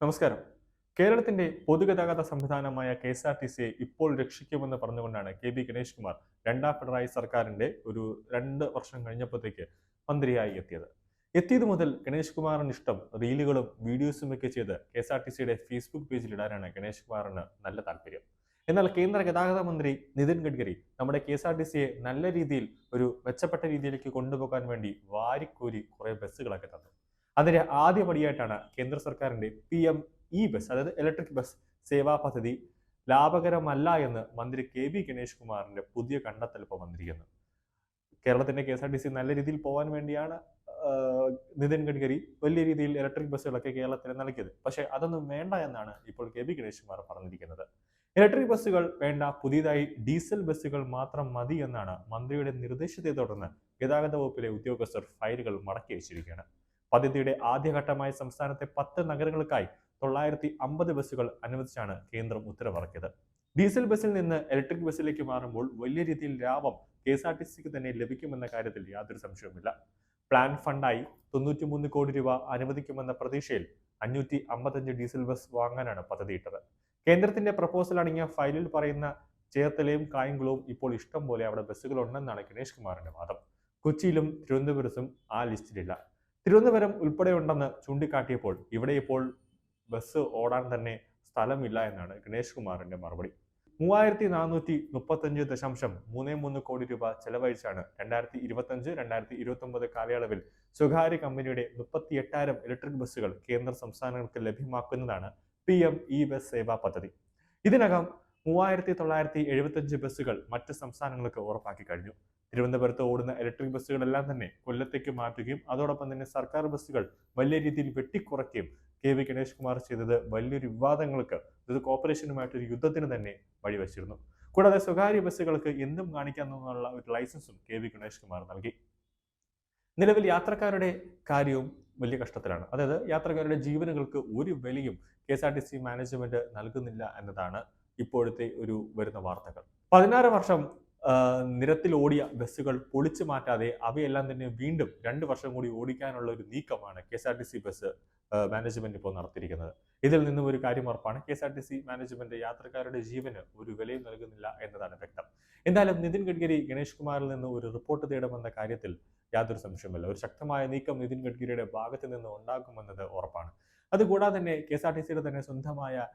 നമസ്കാരം. കേരളത്തിന്റെ പൊതുഗതാഗത സംവിധാനമായ കെ എസ് ആർ ടി സിയെ ഇപ്പോൾ രക്ഷിക്കുമെന്ന് പറഞ്ഞുകൊണ്ടാണ് കെ ബി ഗണേഷ് കുമാർ രണ്ടാം പിണറായി സർക്കാരിന്റെ ഒരു രണ്ട് വർഷം കഴിഞ്ഞപ്പോഴത്തേക്ക് മന്ത്രിയായി എത്തിയത്. എത്തിയത് മുതൽ ഗണേഷ് കുമാറിന് ഇഷ്ടം റീലുകളും വീഡിയോസും ഒക്കെ ചെയ്ത് കെ എസ് ആർ ടി സിയുടെ ഫേസ്ബുക്ക് പേജിൽ ഇടാനാണ് ഗണേഷ് കുമാറിന് നല്ല താല്പര്യം. എന്നാൽ കേന്ദ്ര ഗതാഗത മന്ത്രി നിതിൻ ഗഡ്കരി നമ്മുടെ കെ എസ് ആർ ടി സിയെ നല്ല രീതിയിൽ ഒരു മെച്ചപ്പെട്ട രീതിയിലേക്ക് കൊണ്ടുപോകാൻ വേണ്ടി വാരിക്കോരി കുറേ ബസ്സുകളൊക്കെ തന്നു. അതിന്റെ ആദ്യപടിയായിട്ടാണ് കേന്ദ്ര സർക്കാരിന്റെ പി എം ഇ ബസ് അതായത് ഇലക്ട്രിക് ബസ് സേവാ പദ്ധതി ലാഭകരമല്ല എന്ന് മന്ത്രി കെ വി ഗണേഷ് കുമാറിന്റെ പുതിയ കണ്ടെത്തൽ ഇപ്പോൾ വന്നിരിക്കുന്നു. കേരളത്തിന്റെ K S R T C നല്ല രീതിയിൽ പോകാൻ വേണ്ടിയാണ് നിതിൻ ഗഡ്കരി വലിയ രീതിയിൽ ഇലക്ട്രിക് ബസ്സുകളൊക്കെ കേരളത്തിൽ നൽകിയത്. പക്ഷേ അതൊന്നും വേണ്ട എന്നാണ് ഇപ്പോൾ കെ വി ഗണേഷ് കുമാർ പറഞ്ഞിരിക്കുന്നത്. ഇലക്ട്രിക് ബസ്സുകൾ വേണ്ട പുതിയതായി ഡീസൽ ബസ്സുകൾ മാത്രം മതി എന്നാണ് മന്ത്രിയുടെ നിർദ്ദേശത്തെ തുടർന്ന് ഗതാഗത വകുപ്പിലെ ഉദ്യോഗസ്ഥർ ഫയലുകൾ മടക്കി വെച്ചിരിക്കുകയാണ് പദ്ധതിയുടെ ആദ്യഘട്ടമായി സംസ്ഥാനത്തെ പത്ത് നഗരങ്ങൾക്കായി തൊള്ളായിരത്തി അമ്പത് ബസ്സുകൾ അനുവദിച്ചാണ് കേന്ദ്രം ഉത്തരവിറക്കിയത്. ഡീസൽ ബസ്സിൽ നിന്ന് ഇലക്ട്രിക് ബസ്സിലേക്ക് മാറുമ്പോൾ വലിയ രീതിയിൽ ലാഭം കെ എസ് ആർ ടി സിക്ക് തന്നെ ലഭിക്കുമെന്ന കാര്യത്തിൽ യാതൊരു സംശയവുമില്ല. പ്ലാൻ ഫണ്ടായി തൊണ്ണൂറ്റിമൂന്ന് കോടി രൂപ അനുവദിക്കുമെന്ന പ്രതീക്ഷയിൽ അഞ്ഞൂറ്റി അമ്പത്തഞ്ച് ഡീസൽ ബസ് വാങ്ങാനാണ് പദ്ധതിയിട്ടത്. കേന്ദ്രത്തിന്റെ പ്രപ്പോസൽ അടങ്ങിയ ഫയലിൽ പറയുന്ന ചേർത്തലയും കായംകുളവും ഇപ്പോൾ ഇഷ്ടം പോലെ അവിടെ ബസ്സുകൾ ഉണ്ടെന്നാണ് ഗണേഷ് കുമാറിന്റെ വാദം. കൊച്ചിയിലും തിരുവനന്തപുരത്തും ആ ലിസ്റ്റിലില്ല. തിരുവനന്തപുരം ഉൾപ്പെടെയുണ്ടെന്ന് ചൂണ്ടിക്കാട്ടിയപ്പോൾ ഇവിടെ ഇപ്പോൾ ബസ് ഓടാൻ തന്നെ സ്ഥലമില്ല എന്നാണ് ഗണേഷ് കുമാറിന്റെ മറുപടി. മൂവായിരത്തി നാനൂറ്റി മുപ്പത്തഞ്ച് ദശാംശം മൂന്ന് മൂന്ന് കോടി രൂപ ചെലവഴിച്ചാണ് രണ്ടായിരത്തി ഇരുപത്തഞ്ച് രണ്ടായിരത്തി ഇരുപത്തി ഒമ്പത് കാലയളവിൽ സ്വകാര്യ കമ്പനിയുടെ മുപ്പത്തി എട്ടായിരം ഇലക്ട്രിക് ബസ്സുകൾ കേന്ദ്ര സംസ്ഥാനങ്ങൾക്ക് ലഭ്യമാക്കുന്നതാണ് P M E bus Sewa പദ്ധതി. ഇതിനകം മൂവായിരത്തി തൊള്ളായിരത്തി എഴുപത്തഞ്ച് ബസ്സുകൾ മറ്റ് സംസ്ഥാനങ്ങൾക്ക് ഉറപ്പാക്കി കഴിഞ്ഞു. തിരുവനന്തപുരത്ത് ഓടുന്ന ഇലക്ട്രിക് ബസ്സുകളെല്ലാം തന്നെ കൊല്ലത്തേക്ക് മാറ്റുകയും അതോടൊപ്പം തന്നെ സർക്കാർ ബസ്സുകൾ വലിയ രീതിയിൽ വെട്ടിക്കുറയ്ക്കുകയും കെ വി ഗണേഷ് കുമാർ ചെയ്തത് വലിയൊരു വിവാദങ്ങൾക്ക് ഇത് കോർപ്പറേഷനുമായിട്ടൊരു യുദ്ധത്തിന് തന്നെ വഴിവെച്ചിരുന്നു. കൂടാതെ സ്വകാര്യ ബസ്സുകൾക്ക് എന്തും കാണിക്കാമെന്നുള്ള ഒരു ലൈസൻസും കെ വി ഗണേഷ് കുമാർ നൽകി. നിലവിൽ യാത്രക്കാരുടെ കാര്യവും വലിയ കഷ്ടത്തിലാണ്. അതായത് യാത്രക്കാരുടെ ജീവനുകൾക്ക് ഒരു വിലയും K S R T C management നൽകുന്നില്ല എന്നതാണ് ഇപ്പോഴത്തെ ഒരു വരുന്ന വാർത്തകൾ. പതിനാറ് വർഷം നിരത്തിൽ ഓടിയ ബസ്സുകൾ പൊളിച്ചു മാറ്റാതെ അവയെല്ലാം തന്നെ വീണ്ടും രണ്ട് വർഷം കൂടി ഓടിക്കാനുള്ള ഒരു നീക്കമാണ് K S R T C bus management ഇപ്പോൾ നടത്തിയിരിക്കുന്നത്. ഇതിൽ നിന്നും ഒരു കാര്യം ഉറപ്പാണ്. K S R T C management യാത്രക്കാരുടെ ജീവന് ഒരു വിലയും നൽകുന്നില്ല എന്നതാണ് വ്യക്തം. എന്തായാലും നിതിൻ ഗഡ്കരി ഗണേഷ് കുമാറിൽ നിന്ന് ഒരു റിപ്പോർട്ട് തേടുമെന്ന കാര്യത്തിൽ യാതൊരു സംശയവുമില്ല. ഒരു ശക്തമായ നീക്കം നിതിൻ ഗഡ്കരിയുടെ ഭാഗത്ത് നിന്ന് ഉണ്ടാകുമെന്നത് ഉറപ്പാണ്. അതുകൂടാതെ തന്നെ കെ എസ് ആർ ടി സിയുടെ തന്നെ സ്വന്തമായ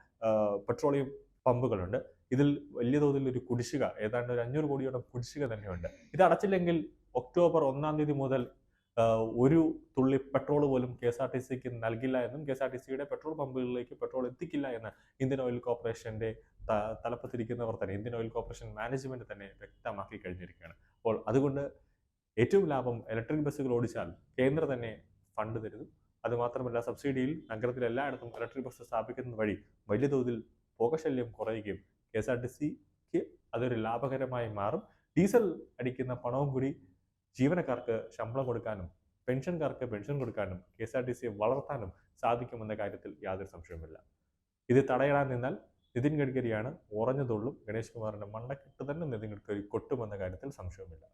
പെട്രോളിയം പമ്പുകളുണ്ട്. ഇതിൽ വലിയ തോതിൽ ഒരു കുടിശ്ശിക ഏതാണ്ട് ഒരു അഞ്ഞൂറ് കോടിയോളം കുടിശ്ശിക തന്നെയുണ്ട്. ഇത് അടച്ചില്ലെങ്കിൽ ഒക്ടോബർ ഒന്നാം തീയതി മുതൽ ഒരു തുള്ളി പെട്രോൾ പോലും കെ എസ് ആർ ടി സിക്ക് നൽകില്ല എന്നും കെ എസ് ആർ ടി സിയുടെ പെട്രോൾ പമ്പുകളിലേക്ക് പെട്രോൾ എത്തിക്കില്ല എന്ന് ഇന്ത്യൻ ഓയിൽ കോർപ്പറേഷന്റെ തലപ്പത്തിരിക്കുന്നവർ തന്നെ ഇന്ത്യൻ ഓയിൽ കോർപ്പറേഷൻ മാനേജ്മെന്റ് തന്നെ വ്യക്തമാക്കി കഴിഞ്ഞിരിക്കുകയാണ്. അപ്പോൾ അതുകൊണ്ട് ഏറ്റവും ലാഭം ഇലക്ട്രിക് ബസ്സുകൾ ഓടിച്ചാൽ കേന്ദ്രം തന്നെ ഫണ്ട് തരുന്നു അതുമാത്രമല്ല സബ്സിഡിയിൽ നഗരത്തിലെല്ലായിടത്തും ഇലക്ട്രിക് ബസ് സ്ഥാപിക്കുന്നത് വഴി വലിയ തോതിൽ പുകശല്യം കുറയുകയും കെ എസ് ആർ ടി സിക്ക് അതൊരു ലാഭകരമായി മാറും. ഡീസൽ അടിക്കുന്ന പണവും കൂടി ജീവനക്കാർക്ക് ശമ്പളം കൊടുക്കാനും പെൻഷൻകാർക്ക് പെൻഷൻ കൊടുക്കാനും കെ എസ് ആർ ടി സിയെ വളർത്താനും സാധിക്കുമെന്ന കാര്യത്തിൽ യാതൊരു സംശയവുമില്ല. ഇത് തടയിടാൻ നിന്നാൽ നിതിൻ ഗഡ്കരിയാണ് ഉറഞ്ഞതുള്ളും. ഗണേഷ് കുമാറിന്റെ മണ്ണക്കെട്ട് തന്നെ നിതിൻ ഗഡ്കരി കൊട്ടുമെന്ന കാര്യത്തിൽ സംശയവുമില്ല.